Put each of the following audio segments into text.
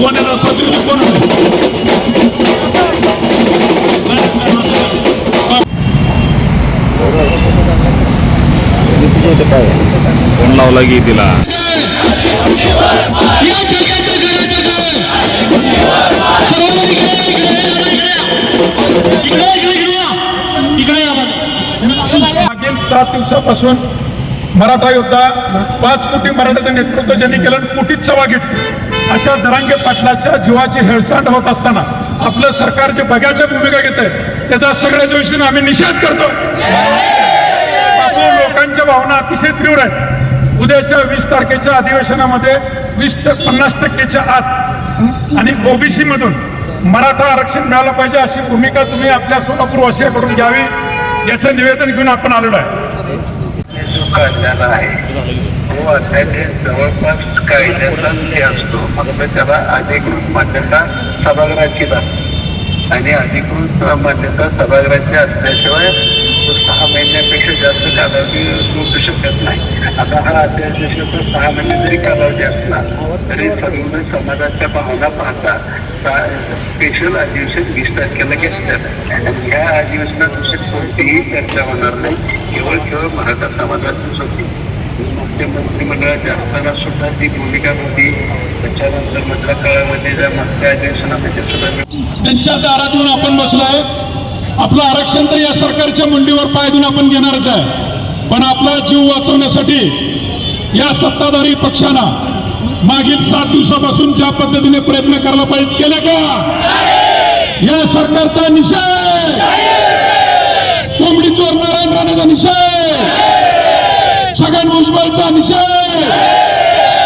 कोण साहेब, असं नाही. फोन लावला की तिला. मागील सात दिवसापासून मराठा योद्धा पाच कोटी मराठाचं नेतृत्व ज्यांनी केलं आणि कोटीत सभा घेतली अशा दरांगे पाटलाच्या जीवाची हेळसांड होत असताना आपलं सरकार जे बघ्याच्या भूमिका घेत आहे त्याचा सगळ्या दिवशीनं आम्ही निषेध करतो. बापू लोकांच्या भावना अतिशय तीव्र आहेत. उद्याच्या वीस तारखेच्या अधिवेशनामध्ये वीस ते पन्नास टक्केच्या आत आणि ओबीसी मधून मराठा आरक्षण मिळालं पाहिजे अशी भूमिका तुम्ही आपल्या सोलापूर वासियाकडून घ्यावी याचं निवेदन घेऊन आपण आलेलो आहे. जो काढलेला आहे तो अध्यादेश जवळपास कायद्याचाच हे असतो फक्त त्याला अधिकृत मान्यता सभागृहाची लागते आणि अधिकृत मान्यता सभागृहाची असल्याशिवाय तो सहा महिन्यापेक्षा जास्त कालावधी लुटू शकत नाही आता हा अध्यादेश तर सहा महिने जरी कालावधी असला तरी सर्व समाजाच्या भावना पाहता स्पेशल अधिवेशन वीस तारखेला घेतलं आणि ह्या अधिवेशनात दुसरी कोणतीही चर्चा होणार नाही. मराठा समाजातच होती मुख्यमंत्री मंडळाच्या असताना सुद्धा ती भूमिका होती. त्याच्यानंतर मधल्या काळामध्ये ज्या मागच्या अधिवेशनामध्ये सुद्धा त्यांच्या दारातून आपण बसलोय. आपलं आरक्षण तर या सरकारच्या मुंडीवर पाय देऊन आपण घेणारच आहे. पण आपला जीव वाचवण्यासाठी या सत्ताधारी पक्षांना मागील सात दिवसापासून ज्या पद्धतीने प्रयत्न करायला पाहिजे केले का? या सरकारचा निषेध! कोंबडी चोर नारायण राणेचा निषेध! भुजबळचा निषेध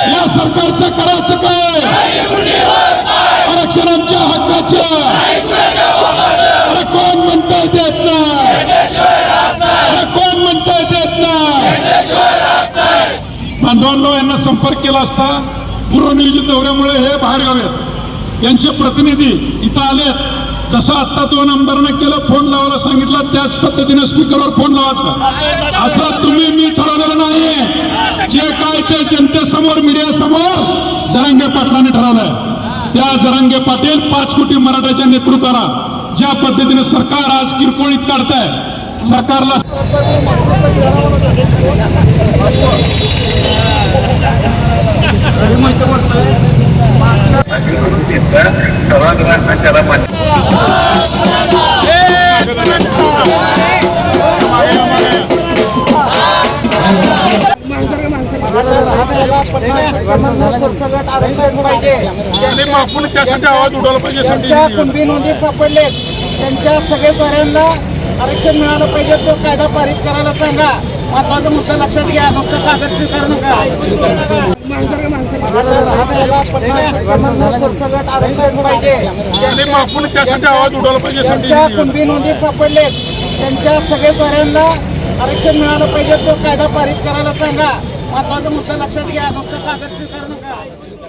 या सरकारचं करायचं काय? आरक्षणांच्या हक्काच्या अरे कोण म्हणता देत नाही? अरे कोण म्हणता देत नाही? बांधवांनो यांना संपर्क केला असता पूर्वनियोजित दौऱ्यामुळे हे बाहेर गावेत यांचे प्रतिनिधी इथं आलेत. जसं आत्ता दोन आमदारांना केलं फोन लावायला सांगितलं त्याच पद्धतीने स्पीकरवर फोन लावायचा. असं तुम्ही मी ठरवलेलं नाही जे काय ते जनतेसमोर मीडिया समोर जरांगे पाटलाने ठरवलंय. त्या जरांगे पाटील पाच कोटी मराठ्याच्या नेतृत्वाला ज्या पद्धतीने सरकार आज किरकोळीत काढताय सरकारला अधिकृत आणि मग आपण त्यासाठी आवाज उडवला पाहिजे कुणबी नोंदी सापडलेत. त्यांच्या सगळे आरक्षण मिळालं पाहिजे तो कायदा पारित करायला सांगा. महत्त्वाचा मुद्दा लक्षात घ्या नुसतं कागद स्वीकार नका. सरसकट आरक्षण पाहिजे आणि मग आपण त्यासाठी आवाज उडवला पाहिजे कुणबी नोंदी सापडलेत. त्यांच्या सगळे आरक्षण मिळालं पाहिजे तो कायदा पारित करायला सांगा. महत्त्वाचा मुद्दा लक्षात घ्या नुसतं कागद स्वीकार नका.